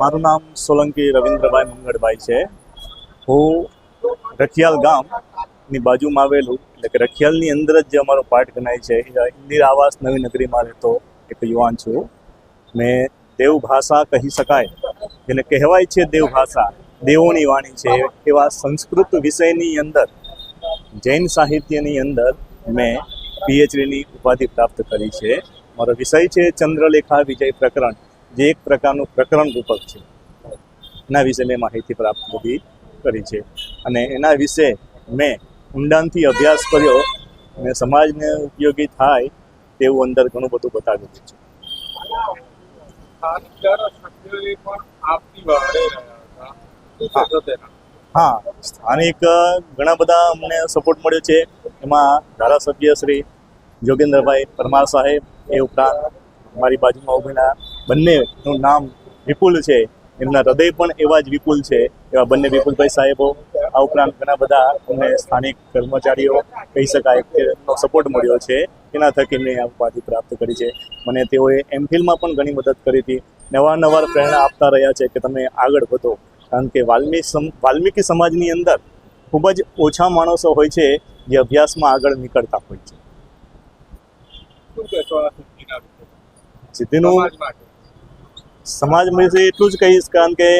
મારું નામ સોલંકી રવિન્દ્રભાઈ મંગળભાઈ છે. હું રખિયાલ ગામની બાજુમાં આવેલું, એટલે કે રખિયાલની અંદર જ જે અમારો પાર્ટ ગણાય છે ઇન્દિરા આવાસ નવી નગરીમાં રહેતો એક યુવાન છું. મેં દેવ ભાષા કહી શકાય. જેને કહેવાય છે દેવ ભાષા. દેવોની વાણી છે. એવા સંસ્કૃત વિષયની અંદર, જૈન સાહિત્યની અંદર મેં પીએચડીની ઉપાધિ પ્રાપ્ત કરી છે. મારો વિષય છે ચંદ્રલેખા વિજય પ્રકરણ. જે એક પ્રકારનું પ્રકરણ રૂપક છે. એના વિશે મેં માહિતી પ્રાપ્ત બધી કરી છે. અને એના વિશે મેં ઊંડાણથી અભ્યાસ કર્યો અને સમાજને ઉપયોગી થાય તેવું અંદર ઘણું બધું બતાવ્યું છે. હા. સ્થાનિક ઘણા બધા અમને સપોર્ટ મળ્યો છે. એમાં ધારાસભ્ય શ્રી જોગેન્દ્રભાઈ પરમાર સાહેબ એ ઉપરાંત મારી બાજુમાં ઉભેલા બંનેનું નામ વિપુલ છે. એમના હૃદય પણ એવા જ વિપુલ છે. એવા બંને વિપુલભાઈ સાહેબો આ ઉપરાંત ઘણા બધા અમને સ્થાનિક કર્મચારીઓ કહી શકાય કે સપોર્ટ મળ્યો છે. એના થકી મેં આ ઉપાધિ પ્રાપ્ત કરી છે. મને તેઓએ એમફિલમાં પણ ઘણી મદદ કરી હતી. નવાનવાર પ્રેરણા આપતા રહ્યા છે કે તમે આગળ વધો. કારણ કે વાલ્મીકી વાલ્મીકી સમાજની અંદર ખૂબ જ ઓછા માણસો હોય છે જે અભ્યાસમાં આગળ નીકળતા હોય છે. સિદ્ધિના વિશે સિદ્ધિનું સમાજ માટે સમાજ વિશે એટલું જ કહીશ, કારણ કે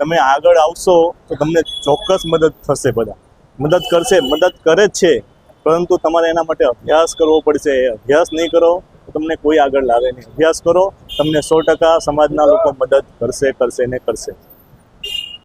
તમે આગળ આવશો તો તમને ચોક્કસ મદદ થશે બધા. મદદ કરશે, મદદ કરે જ છે, પરંતુ તમારે એના માટે અભ્યાસ કરવો પડશે. અભ્યાસ નહીં કરો તો તમને કોઈ આગળ લાવે નહીં. અભ્યાસ કરો, તમને સો ટકા સમાજના લોકો મદદ કરશે કરશે ને કરશે.